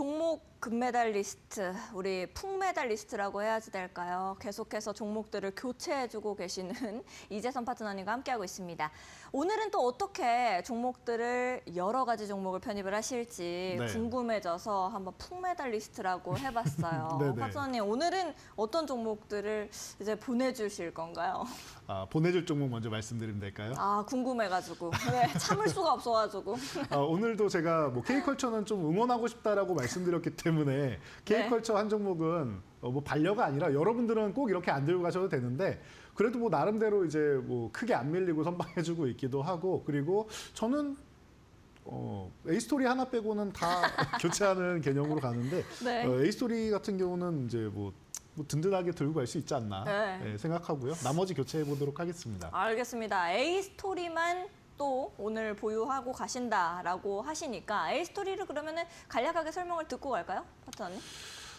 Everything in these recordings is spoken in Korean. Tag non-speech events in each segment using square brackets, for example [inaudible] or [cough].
종목 금메달리스트, 우리 풍메달리스트라고 해야지 될까요? 계속해서 종목들을 교체해주고 계시는 [laughs] 이재선 파트너님과 함께하고 있습니다. 오늘은 또 어떻게 종목들을 여러 가지 종목을 편입을 하실지 네. 궁금해져서 한번 풍메달리스트라고 해봤어요. [laughs] 파트너님, 오늘은 어떤 종목들을 이제 보내주실 건가요? 아, 보내줄 종목 먼저 말씀드리면 될까요? 아, 궁금해가지고. 네, 참을 수가 없어가지고. 아, 오늘도 제가 뭐 K컬처는 좀 응원하고 싶다라고 말씀드렸기 때문에 K컬처 한 종목은 어, 뭐 반려가 아니라 여러분들은 꼭 이렇게 안 들고 가셔도 되는데 그래도 뭐 나름대로 이제 뭐 크게 안 밀리고 선방해주고 있기도 하고 그리고 저는 어, 에이스토리 하나 빼고는 다 [laughs] 교체하는 개념으로 가는데 네. 어, 에이스토리 같은 경우는 이제 뭐, 뭐 든든하게 들고 갈 수 있지 않나 네. 예, 생각하고요. 나머지 교체해 보도록 하겠습니다. 알겠습니다. A 스토리만 또 오늘 보유하고 가신다라고 하시니까 A 스토리를 그러면은 간략하게 설명을 듣고 갈까요, 파트너님?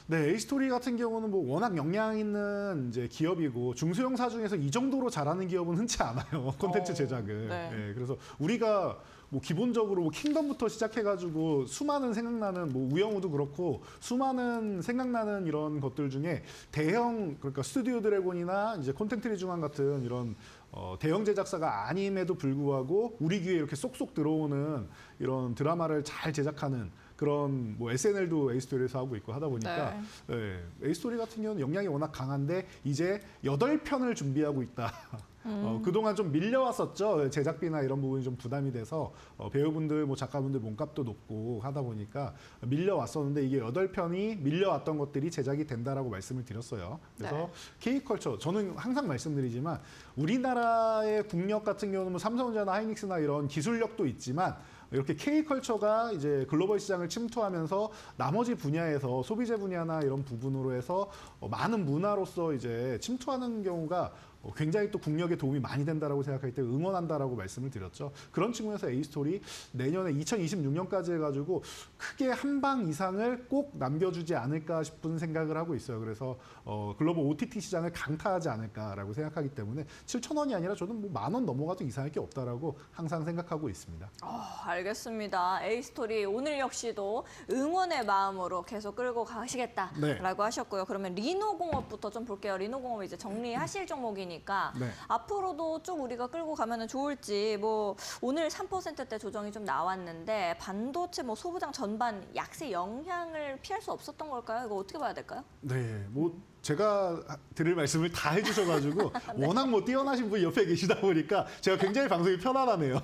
네, 에이스토리 같은 경우는 뭐 워낙 역량 있는 이제 기업이고 중소형사 중에서 이 정도로 잘하는 기업은 흔치 않아요. [laughs] 콘텐츠 어, 제작을. 네. 예, 그래서 우리가 뭐 기본적으로 뭐 킹덤부터 시작해가지고 수많은 생각나는 뭐 우영우도 그렇고 수많은 생각나는 이런 것들 중에 대형 그러니까 스튜디오 드래곤이나 이제 콘텐츠리 중앙 같은 이런 어, 대형 제작사가 아님에도 불구하고 우리 귀에 이렇게 쏙쏙 들어오는 이런 드라마를 잘 제작하는 그런 뭐 SNL도 에이스토리에서 하고 있고 하다 보니까 네. 에이스토리 같은 경우는 역량이 워낙 강한데 이제 여덟 편을 준비하고 있다. [laughs] 어, 그동안 좀 밀려왔었죠. 제작비나 이런 부분이 좀 부담이 돼서 어, 배우분들, 뭐 작가분들 몸값도 높고 하다 보니까 밀려왔었는데 이게 여덟 편이 밀려왔던 것들이 제작이 된다라고 말씀을 드렸어요. 그래서 네. K컬처 저는 항상 말씀드리지만 우리나라의 국력 같은 경우는 뭐 삼성전자나 하이닉스나 이런 기술력도 있지만 이렇게 K컬처가 이제 글로벌 시장을 침투하면서 나머지 분야에서 소비재 분야나 이런 부분으로 해서 어, 많은 문화로서 이제 침투하는 경우가 어, 굉장히 또 국력에 도움이 많이 된다라고 생각하기 때문에 응원한다라고 말씀을 드렸죠. 그런 측면에서 A스토리 내년에 2026년까지 해가지고 크게 한 방 이상을 꼭 남겨주지 않을까 싶은 생각을 하고 있어요. 그래서 어, 글로벌 OTT 시장을 강타하지 않을까라고 생각하기 때문에 7천 원이 아니라 저는 뭐 만 원 넘어가도 이상할 게 없다라고 항상 생각하고 있습니다. 어, 알겠습니다. A 스토리 오늘 역시도 응원의 마음으로 계속 끌고 가시겠다라고 네. 하셨고요. 그러면 리노공업부터 좀 볼게요. 리노공업 이제 정리하실 종목이니 까 네. 앞으로도 쭉 우리가 끌고 가면 좋을지 뭐 오늘 3%대 조정이 좀 나왔는데 반도체 뭐 소부장 전반 약세 영향을 피할 수 없었던 걸까요? 이거 어떻게 봐야 될까요? 네, 뭐 제가 드릴 말씀을 다 해주셔가지고 [laughs] 워낙 뭐 뛰어나신 분이 옆에 계시다 보니까 제가 굉장히 방송이 편안하네요.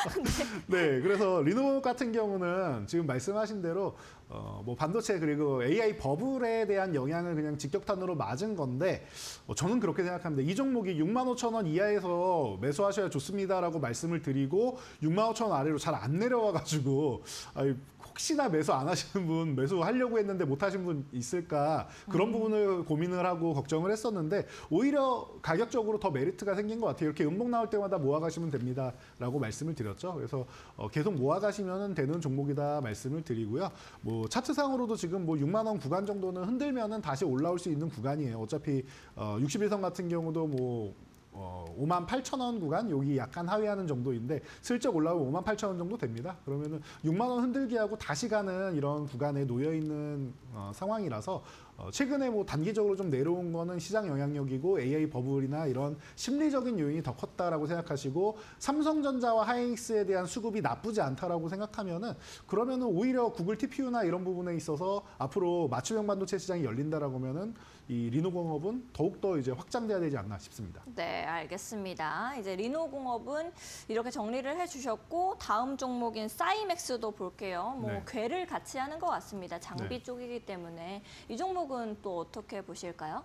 [laughs] 네, 그래서 리노 같은 경우는 지금 말씀하신 대로 어, 뭐 반도체 그리고 AI 버블에 대한 영향을 그냥 직격탄으로 맞은 건데 어, 저는 그렇게 생각합니다. 이 종목이 6만 5천 원 이하에서 매수하셔야 좋습니다라고 말씀을 드리고 6만 5천 원 아래로 잘 안 내려와가지고 아이, 혹시나 매수 안 하시는 분 매수 하려고 했는데 못 하신 분 있을까 그런 부분을 고민을 하고 걱정을 했었는데 오히려 가격적으로 더 메리트가 생긴 것 같아요. 이렇게 음봉 나올 때마다 모아가시면 됩니다라고 말씀을 드렸죠. 그래서 어, 계속 모아가시면 되는 종목이다 말씀을 드리고요. 뭐 차트상으로도 지금 뭐 6만 원 구간 정도는 흔들면은 다시 올라올 수 있는 구간이에요. 어차피 어, 61선 같은 경우도 뭐 어, 5만 8천 원 구간 여기 약간 하회하는 정도인데 슬쩍 올라오면 5만 8천 원 정도 됩니다. 그러면은 6만 원 흔들기 하고 다시 가는 이런 구간에 놓여 있는 어, 상황이라서 어, 최근에 뭐 단기적으로 좀 내려온 거는 시장 영향력이고 AI 버블이나 이런 심리적인 요인이 더 컸다라고 생각하시고 삼성전자와 하이닉스에 대한 수급이 나쁘지 않다라고 생각하면은 그러면은 오히려 구글 TPU나 이런 부분에 있어서 앞으로 맞춤형 반도체 시장이 열린다라고 하면은 이 리노공업은 더욱 더 이제 확장돼야 되지 않나 싶습니다. 네, 알겠습니다. 이제 리노공업은 이렇게 정리를 해주셨고 다음 종목인 사이맥스도 볼게요. 뭐 네. 괴를 같이 하는 것 같습니다. 장비 네. 쪽이기 때문에 이 종목 은 또 어떻게 보실까요?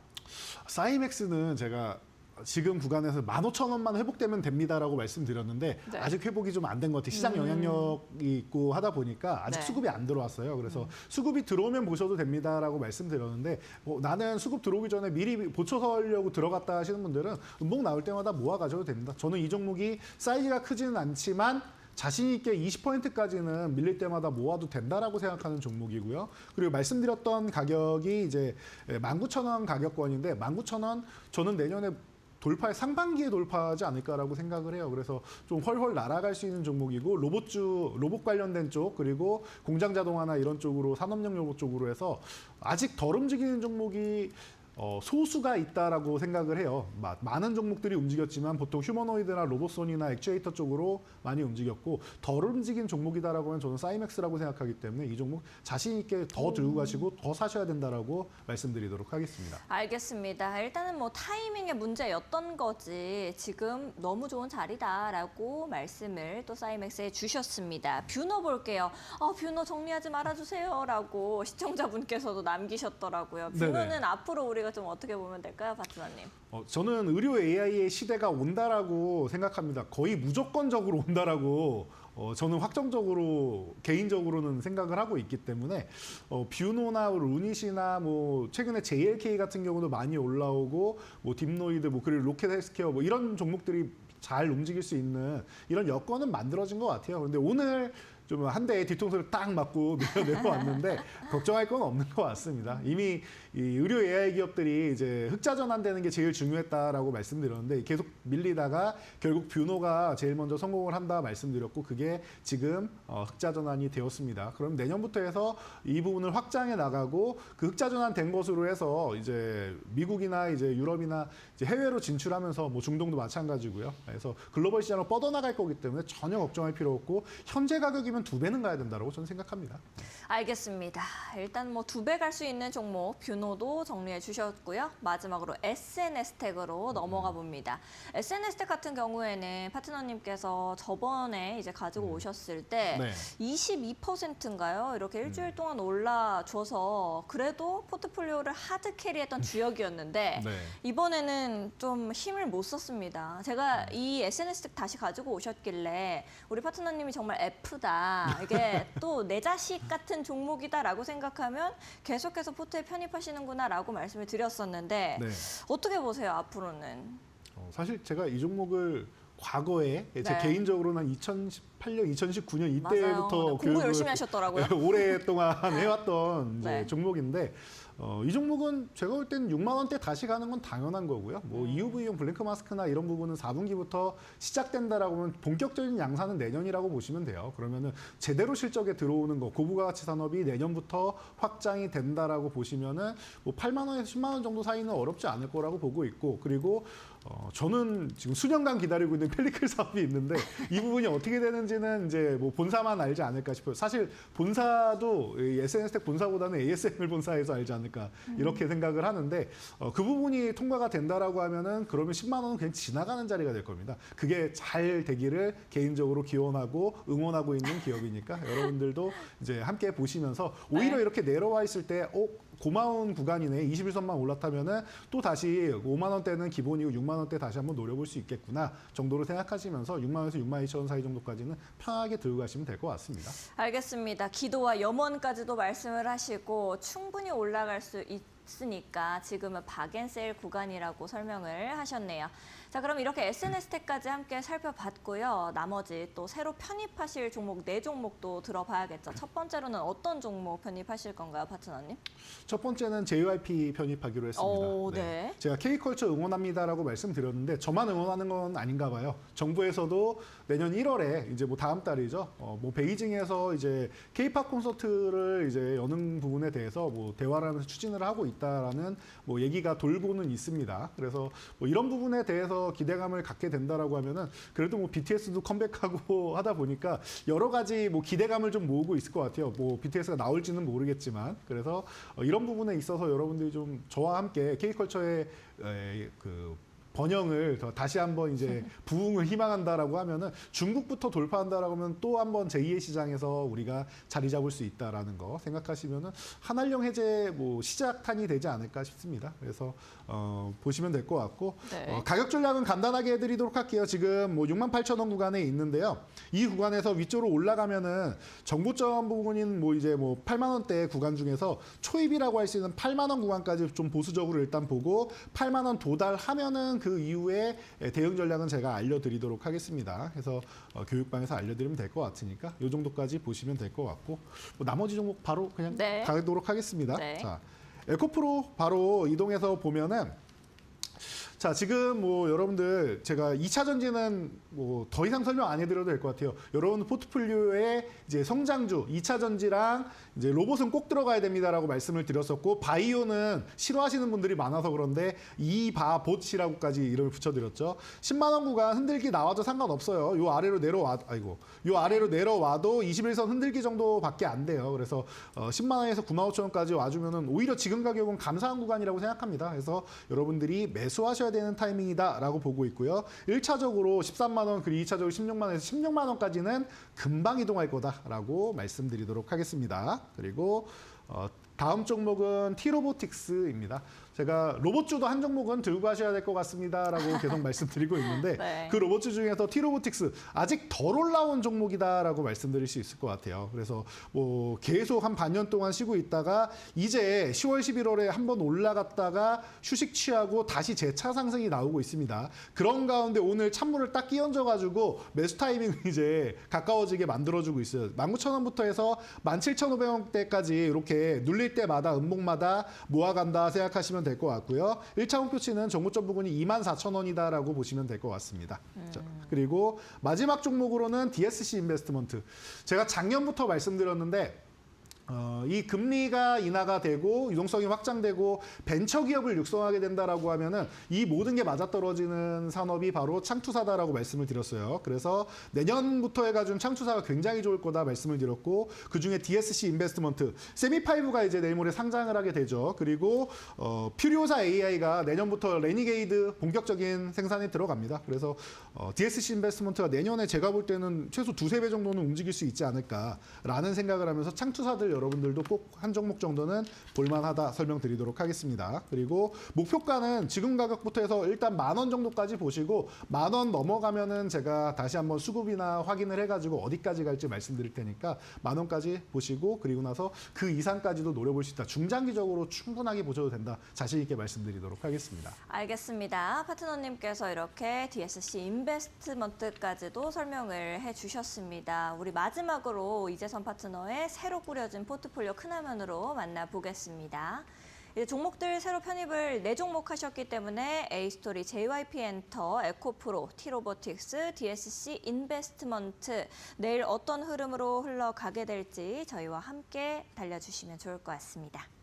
사이맥스는 제가 지금 구간에서 15,000원만 회복되면 됩니다라고 말씀드렸는데 네. 아직 회복이 좀 안 된 것 같아요. 시장 음. 영향력이 있고 하다 보니까 아직 네. 음. 수급이 안 들어왔어요. 그래서 수급이 들어오면 보셔도 됩니다라고 말씀드렸는데 뭐 나는 수급 들어오기 전에 미리 보초서 하려고 들어갔다 하시는 분들은 음봉 나올 때마다 모아 가셔도 됩니다. 저는 이 종목이 사이즈가 크지는 않지만 자신 있게 20%까지는 밀릴 때마다 모아도 된다라고 생각하는 종목이고요. 그리고 말씀드렸던 가격이 이제 19,000원 가격권인데 19,000원 저는 내년에 돌파 상반기에 돌파하지 않을까라고 생각을 해요. 그래서 좀 훨훨 날아갈 수 있는 종목이고 로봇주 로봇 관련된 쪽 그리고 공장 자동화나 이런 쪽으로 산업용 로봇 쪽으로 해서 아직 덜 움직이는 종목이 어, 소수가 있다라고 생각을 해요. 마- 많은 종목들이 움직였지만 보통 휴머노이드나 로봇손이나 액추에이터 쪽으로 많이 움직였고 덜 움직인 종목이다라고 하면 저는 사이맥스라고 생각하기 때문에 이 종목 자신 있게 더 들고 가시고 더 사셔야 된다라고 말씀드리도록 하겠습니다. 알겠습니다. 일단은 뭐 타이밍의 문제였던 거지 지금 너무 좋은 자리다라고 말씀을 또 사이맥스에 주셨습니다. 뷰너 볼게요. 어, 뷰너 정리하지 말아주세요라고 시청자분께서도 남기셨더라고요. 네네. 뷰너는 앞으로 우리가 좀 어떻게 보면 될까요, 파트너님? 어, 저는 의료 AI의 시대가 온다라고 생각합니다. 거의 무조건적으로 온다라고 어, 저는 확정적으로 개인적으로는 생각을 하고 있기 때문에 어, 뷰노나 루닛이나 뭐 최근에 JLK 같은 경우도 많이 올라오고 뭐 딥노이드 뭐 그리고 로켓 헬스케어 뭐 이런 종목들이 잘 움직일 수 있는 이런 여건은 만들어진 것 같아요. 근데 오늘 좀 한 대의 뒤통수를 딱 맞고 [laughs] 내려왔는데 걱정할 건 없는 것 같습니다. 이미 이 의료 AI 기업들이 이제 흑자 전환되는 게 제일 중요했다라고 말씀드렸는데 계속 밀리다가 결국 뷰노가 제일 먼저 성공을 한다 말씀드렸고 그게 지금 어, 흑자 전환이 되었습니다. 그럼 내년부터 해서 이 부분을 확장해 나가고 그 흑자 전환된 것으로 해서 이제 미국이나 이제 유럽이나 이제 해외로 진출하면서 뭐 중동도 마찬가지고요. 그래서 글로벌 시장으로 뻗어나갈 거기 때문에 전혀 걱정할 필요 없고 현재 가격이 면 두 배는 가야 된다고 저는 생각합니다. 알겠습니다. 일단 뭐 두 배 갈 수 있는 종목 뷰노도 정리해 주셨고요. 마지막으로 SNS텍으로 넘어가 봅니다. SNS텍 같은 경우에는 파트너님께서 저번에 이제 가지고 오셨을 때 네. 22%인가요? 이렇게 일주일 동안 올라줘서 그래도 포트폴리오를 하드 캐리했던 주역이었는데 [laughs] 네. 이번에는 좀 힘을 못 썼습니다. 제가 이 SNS 다시 가지고 오셨길래 우리 파트너님이 정말 F다. 이게 또 내 자식 같은 종목이다라고 생각하면 계속해서 포트에 편입하시는구나라고 말씀을 드렸었는데 네. 어떻게 보세요 앞으로는? 어, 사실 제가 이 종목을 과거에 제 네. 개인적으로는 한 2018년, 2019년 맞아요. 이때부터 네, 공부 열심히 하셨더라고요. [laughs] 오랫동안 [laughs] 해왔던 이제 네. 종목인데 어, 이 종목은 제가 볼 때는 6만 원대 다시 가는 건 당연한 거고요. 뭐 음. EUV용 블랭크 마스크나 이런 부분은 4분기부터 시작된다라고 하면 본격적인 양산은 내년이라고 보시면 돼요. 그러면은 제대로 실적에 들어오는 거 고부가 가치 산업이 내년부터 확장이 된다라고 보시면은 뭐 8만 원에서 10만 원 정도 사이는 어렵지 않을 거라고 보고 있고 그리고 어, 저는 지금 수년간 기다리고 있는 펠리클 사업이 있는데 이 부분이 어떻게 되는지는 이제 뭐 본사만 알지 않을까 싶어요. 사실 본사도 이 SNS텍 본사보다는 ASML 본사에서 알지 않을까 이렇게 생각을 하는데 어, 그 부분이 통과가 된다라고 하면은 그러면 10만 원은 그냥 지나가는 자리가 될 겁니다. 그게 잘 되기를 개인적으로 기원하고 응원하고 있는 기업이니까 여러분들도 이제 함께 보시면서 오히려 네. 이렇게 내려와 있을 때 어, 고마운 구간이네. 21선만 올라타면은 또 다시 5만 원대는 기본이고 6만 원대 다시 한번 노려볼 수 있겠구나 정도로 생각하시면서 6만 원에서 6만 2천 원 사이 정도까지는 편하게 들고 가시면 될 것 같습니다. 알겠습니다. 기도와 염원까지도 말씀을 하시고 충분히 올라갈 수 있 으니까 지금은 박앤셀 구간이라고 설명을 하셨네요. 자, 그럼 이렇게 SNS텍까지 함께 살펴봤고요. 나머지 또 새로 편입하실 종목 네 종목도 들어봐야겠죠. 첫 번째로는 어떤 종목 편입하실 건가요, 파트너님? 첫 번째는 JYP 편입하기로 했습니다. 오, 네. 제가 K컬처 응원합니다라고 말씀드렸는데 저만 응원하는 건 아닌가 봐요. 정부에서도 내년 1월에 이제 뭐 다음 달이죠. 어, 뭐 베이징에서 이제 K-팝 콘서트를 이제 여는 부분에 대해서 뭐 대화를 하면서 추진을 하고 있다라는 뭐 얘기가 돌고는 있습니다. 그래서 뭐 이런 부분에 대해서 기대감을 갖게 된다라고 하면은 그래도 뭐 BTS도 컴백하고 [laughs] 하다 보니까 여러 가지 뭐 기대감을 좀 모으고 있을 것 같아요. 뭐 BTS가 나올지는 모르겠지만 그래서 어, 이런 부분에 있어서 여러분들이 좀 저와 함께 K컬처의 에, 그 번영을 더 다시 한번 이제 [laughs] 부흥을 희망한다라고 하면은 중국부터 돌파한다라고 하면 또 한번 제2의 시장에서 우리가 자리 잡을 수 있다라는 거 생각하시면은 한한령 해제 뭐 시작탄이 되지 않을까 싶습니다. 그래서 어, 보시면 될 것 같고 네. 어, 가격 전략은 간단하게 해드리도록 할게요. 지금 뭐 6만 8천 원 구간에 있는데요. 이 구간에서 위쪽으로 올라가면은 정보점 부분인 뭐 이제 뭐 8만 원대 구간 중에서 초입이라고 할 수 있는 8만 원 구간까지 좀 보수적으로 일단 보고 8만 원 도달하면은 그 이후에 대응 전략은 제가 알려드리도록 하겠습니다. 그래서 어, 교육방에서 알려드리면 될 것 같으니까 이 정도까지 보시면 될 것 같고 뭐 나머지 종목 바로 그냥 네. 가도록 하겠습니다. 네. 자, 에코프로 바로 이동해서 보면은 자, 지금 뭐 여러분들 제가 2차 전지는 뭐 더 이상 설명 안 해드려도 될 것 같아요. 여러분 포트폴리오에 이제 성장주, 2차 전지랑 이제 로봇은 꼭 들어가야 됩니다라고 말씀을 드렸었고 바이오는 싫어하시는 분들이 많아서 그런데 이바봇이라고까지 이름을 붙여드렸죠. 10만 원 구간 흔들기 나와도 상관없어요. 요 아래로 내려와 아이고 요 아래로 내려와도 21선 흔들기 정도밖에 안 돼요. 그래서 어, 10만 원에서 9만 5천 원까지 와주면은 오히려 지금 가격은 감사한 구간이라고 생각합니다. 그래서 여러분들이 매수하셔 야 되는 타이밍이다라고 보고 있고요. 1차적으로 13만 원 그리고 2차적으로 16만 원에서 16만 원까지는 금방 이동할 거다라고 말씀드리도록 하겠습니다. 그리고 어, 다음 종목은 티로보틱스입니다. 제가 로봇주도 한 종목은 들고 가셔야 될 것 같습니다라고 [laughs] 계속 말씀드리고 있는데 네. 그 로봇주 중에서 티로보틱스 아직 덜 올라온 종목이다라고 말씀드릴 수 있을 것 같아요. 그래서 뭐 계속 한 반년 동안 쉬고 있다가 이제 10월 11월에 한번 올라갔다가 휴식 취하고 다시 재차 상승이 나오고 있습니다. 그런 가운데 오늘 찬물을 딱 끼얹어 가지고 매수 타이밍을 [laughs] 이제 가까워지게 만들어주고 있어요. 19,000원부터 해서 17,500원대까지 이렇게 눌릴 때마다 음목마다 모아간다 생각하시면 될 것 같고요. 1차 목표치는 정고점 부근이 24,000원이다라고 보시면 될 것 같습니다. 자, 그리고 마지막 종목으로는 DSC 인베스트먼트. 제가 작년부터 말씀드렸는데 어, 이 금리가 인하가 되고 유동성이 확장되고 벤처 기업을 육성하게 된다라고 하면은 이 모든 게 맞아떨어지는 산업이 바로 창투사다라고 말씀을 드렸어요. 그래서 내년부터 해가지고 창투사가 굉장히 좋을 거다 말씀을 드렸고 그 중에 DSC 인베스트먼트 세미파이브가 이제 내일 모레 상장을 하게 되죠. 그리고 어, 퓨리오사 AI가 내년부터 레니게이드 본격적인 생산에 들어갑니다. 그래서 어, DSC 인베스트먼트가 내년에 제가 볼 때는 최소 두세 배 정도는 움직일 수 있지 않을까라는 생각을 하면서 창투사들 여러분들도 꼭 한 종목 정도는 볼만하다 설명드리도록 하겠습니다. 그리고 목표가는 지금 가격부터 해서 일단 만 원 정도까지 보시고 만 원 넘어가면은 제가 다시 한번 수급이나 확인을 해가지고 어디까지 갈지 말씀드릴 테니까 만 원까지 보시고 그리고 나서 그 이상까지도 노려볼 수 있다. 중장기적으로 충분하게 보셔도 된다. 자신 있게 말씀드리도록 하겠습니다. 알겠습니다. 파트너님께서 이렇게 DSC 인베스트먼트까지도 설명을 해주셨습니다. 우리 마지막으로 이재선 파트너의 새로 꾸려진 포트폴리오 큰 화면으로 만나보겠습니다. 이제 종목들 새로 편입을 네 종목 하셨기 때문에 A스토리, JYP 엔터, 에코프로, 티로보틱스, DSC 인베스트먼트 내일 어떤 흐름으로 흘러가게 될지 저희와 함께 달려주시면 좋을 것 같습니다.